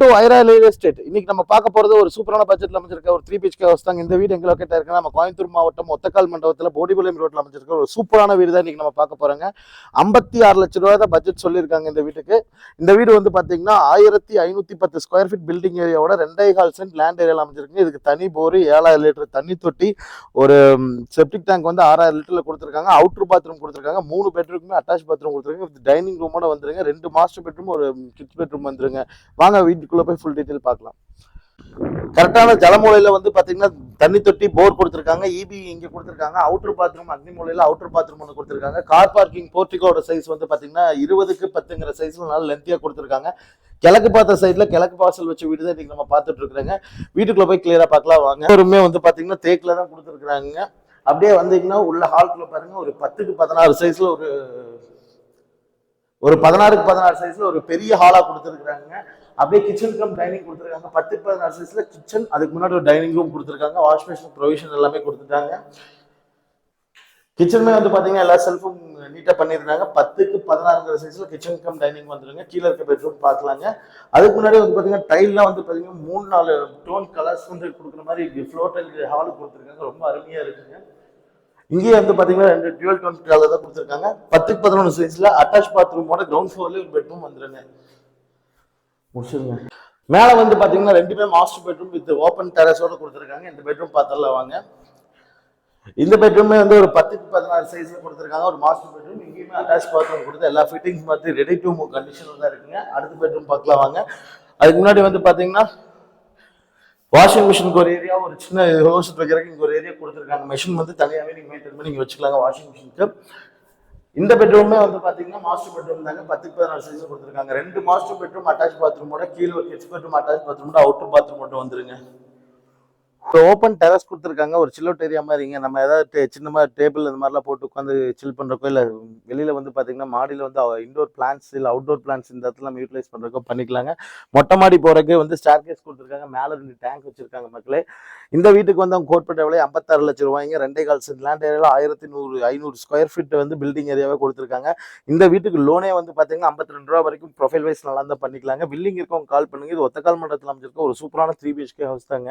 To Airaa real estate இன்னைக்கு நம்ம பார்க்க போறது ஒரு சூப்பரான பட்ஜெட்ல அமைச்சிருக்க ஒரு த்ரீ பிஹெச்கே ஹவுஸ் தாங்க. இந்த வீடு எங்க லொக்கேட் இருக்குன்னா நம்ம கோயம்புத்தூர் மாவட்டம் ஒத்தக்கால் மண்டபத்தில் போடிபாளையம் ரோட்ல அமைச்சிருக்க ஒரு சூப்பரான வீடு தான் இன்னைக்கு நம்ம பார்க்க போகிறாங்க ஐம்பத்தி ஆறு லட்ச ரூபாய் தான் பட்ஜெட் சொல்லியிருக்காங்க இந்த வீட்டுக்கு. இந்த வீடு வந்து பாத்தீங்கன்னா ஆயிரத்தி ஐநூத்தி பத்து ஸ்கொயர் ஃபீட் பில்டிங் ஏரியாவோட ரெண்டே கால் சென்ட் லேண்ட் ஏரியாவில் அமைச்சிருக்கு இதுக்கு தனி போர் ஏழாயிரம் லிட்டர் தண்ணி தொட்டி ஒரு செப்டிக் டேங்க் வந்து ஆறாயிரம் லிட்டர்ல கொடுத்துருக்காங்க. அவுட்ரு பாத்ரூம் கொடுத்துருக்காங்க. மூணு பெட்ரூமுமே அட்டாச் பாத்ரூம் கொடுத்துருக்காங்க. டைனிங் ரூமோட வந்துருங்க. ரெண்டு மாஸ்டர் பெட்ரூம் ஒரு கிட்ஸ் பெட்ரூம் வந்துருங்க. வாங்க வீட்டுக்குள்ள போய் ஃபுல் டீட்டெயில் பார்க்கலாம். கரெக்டான ஜலமூலையில் வந்து பார்த்தீங்கன்னா தண்ணி தொட்டி போர் கொடுத்துருக்காங்க. இபி இங்கே கொடுத்துருக்காங்க. அவுட்டர் பாத்ரூம் அக்னி மூலையில் அவுட்டர் பாத்ரூம் ஒன்று கொடுத்துருக்காங்க. கார் பார்க்கிங் போர்ட்டிகோட சைஸ் வந்து பார்த்தீங்கன்னா இருபதுக்கு பத்துங்கிற சைஸில் நல்ல லென்த்தியாக கொடுத்துருக்காங்க. கிழக்கு பார்த்த சைடில் கிழக்கு வாசல் வச்ச வீடு தான் இன்னைக்கு நம்ம பார்த்துட்டு இருக்கிறாங்க. வீட்டுக்குள்ளே போய் கிளியராக பார்க்கலாம் வாங்க. ஒருமே வந்து பார்த்தீங்கன்னா தேக்கில் தான் கொடுத்துருக்குறாங்க. அப்படியே வந்தீங்கன்னா உள்ள ஹால்குள்ள பாருங்க. ஒரு பத்துக்கு பதினாறு சைஸ்ல ஒரு ஒரு பதினாறுக்கு பதினாறு சைஸ்ல ஒரு பெரிய ஹாலா கொடுத்துருக்காங்க அப்படியே கிச்சன் கம் டைனிங் கொடுத்துருக்காங்க. பத்துக்கு பதினாறு சைஸ்ல கிச்சன் அதுக்கு முன்னாடி ஒரு டைனிங் ரூம் கொடுத்துருக்காங்க. வாஷ் மிஷின் ப்ரொவிஷன் எல்லாமே கொடுத்துட்டாங்க. கிச்சனுமே வந்து பாத்தீங்கன்னா எல்லா செல்ஃபும் நீட்டாக பண்ணியிருந்தாங்க. பத்துக்கு பதினாறுங்கிற சைஸில் கிச்சன் கம் டைனிங் வந்துருங்க. கீழே இருக்க பெட்ரூம் பார்க்கலாங்க அதுக்கு முன்னாடி வந்து பாத்தீங்கன்னா டைல்லாம் வந்து பார்த்தீங்கன்னா மூணு நாலு டோன் கலர்ஸ் வந்து கொடுக்குற மாதிரி ஃப்ளோர் டைல் ஹால் கொடுத்துருக்காங்க. ரொம்ப அருமையாக இருக்குங்க. இங்கேயே வந்து பார்த்தீங்கன்னா ரெண்டு டுவெல் டோன் கலர் தான் கொடுத்துருக்காங்க. பத்துக்கு பதினொன்று சைஸில் அட்டாச் பாத்ரூமோட கிரவுண்ட் ஃப்ளோர்லேயே ஒரு பெட்ரூம் வந்துருங்க. முடிச்சிருங்க. மேலே வந்து பார்த்தீங்கன்னா ரெண்டுமே மாஸ்டர் பெட்ரூம் வித் ஓப்பன் டெரஸோட கொடுத்துருக்காங்க. இந்த பெட்ரூம் பார்த்தலாம் வாங்க. இந்த பெட்ரூமே வந்து ஒரு பத்துக்கு பதினாறு சைஸில் கொடுத்துருக்காங்க. ஒரு மாஸ்டர் பெட்ரூம் இங்கேயுமே அட்டாச் பாத்ரூம் கொடுத்து எல்லா ஃபிட்டிங்ஸ் பார்த்து ரெடி டு மூவ் கண்டிஷனில் தான் இருக்குங்க. அடுத்த பெட்ரூம் பார்க்கலாம் வாங்க. அதுக்கு முன்னாடி வந்து பார்த்தீங்கன்னா வாஷிங் மிஷினுக்கு ஒரு ஏரியா ஒரு சின்ன ஹோஸ் வைக்கிறதுக்கு இங்கே ஒரு ஏரியா கொடுத்துருக்காங்க. மிஷின் வந்து தனியாகவே நீங்கள் மெயின்டைன் பண்ணி நீங்கள் வச்சுக்கலாங்க வாஷிங் மிஷினுக்கு இந்த பெட்ரூமே வந்து பார்த்தீங்கன்னா மாஸ்டர் பெட்ரூம் தாங்க. பத்துக்கு பதினாறு சைஸ் கொடுத்துருக்காங்க. ரெண்டு மாஸ்டர் பெட்ரூம் அட்டாச் பாத்ரூமோட கீழே ஒரு கிட்ஸ் பெட்ரூம் அட்டாச் பாத்ரூமோட அவுட்டர் பாத்ரூம் மட்டும் வந்துருங்க. இப்போ ஓப்பன் டெரஸ் கொடுத்துருக்காங்க. ஒரு சில்லோட் ஏரியா மாதிரிங்க நம்ம ஏதாவது டே- டேபிள் இந்த மாதிரிலாம் போட்டு உட்காந்து சில் பண்ணுறக்கோ இல்லை வெளியில் வந்து பார்த்தீங்கன்னா மாடியில் வந்து இன்டோர் பிளான்ஸ் இல்லை அவுட்டோர் பிளான்ஸ் இந்த இடத்துல நம்ம யூட்டிலைஸ் பண்ணுறக்கோ பண்ணிக்கலாங்க. மொட்டை மாடி போகிறக்கு வந்து ஸ்டார் கேஸ் கொடுத்துருக்காங்க. மேலே ரெண்டு டேங்க் வச்சுருக்காங்க மக்களே. இந்த வீட்டுக்கு வந்து அவங்க கோட் விலை ஐம்பத்தாறு லட்சம் ரூபாய்ங்க. ரெண்டே கால் சென்ட் லேண்ட் ஏரியாவில் ஆயிரத்தி நூறு ஐநூறு ஸ்கொயர் ஃபீட் வந்து பில்டிங் ஏரியாவே கொடுத்துருக்காங்க. இந்த வீட்டுக்கு லோனே வந்து பார்த்தீங்கன்னா ஐம்பத்தி ரெண்டு ரூபா வரைக்கும் ப்ரொஃபைல் வைஸ் நல்லா தான் பண்ணிக்கலாங்க பில்லிங் இருக்கவங்க கால் பண்ணுங்க. இது ஒத்தக்கால் மண்டலத்தில் அமைச்சிருக்க ஒரு சூப்பரான த்ரீ பிஹெச்கே ஹவுஸ் தாங்க.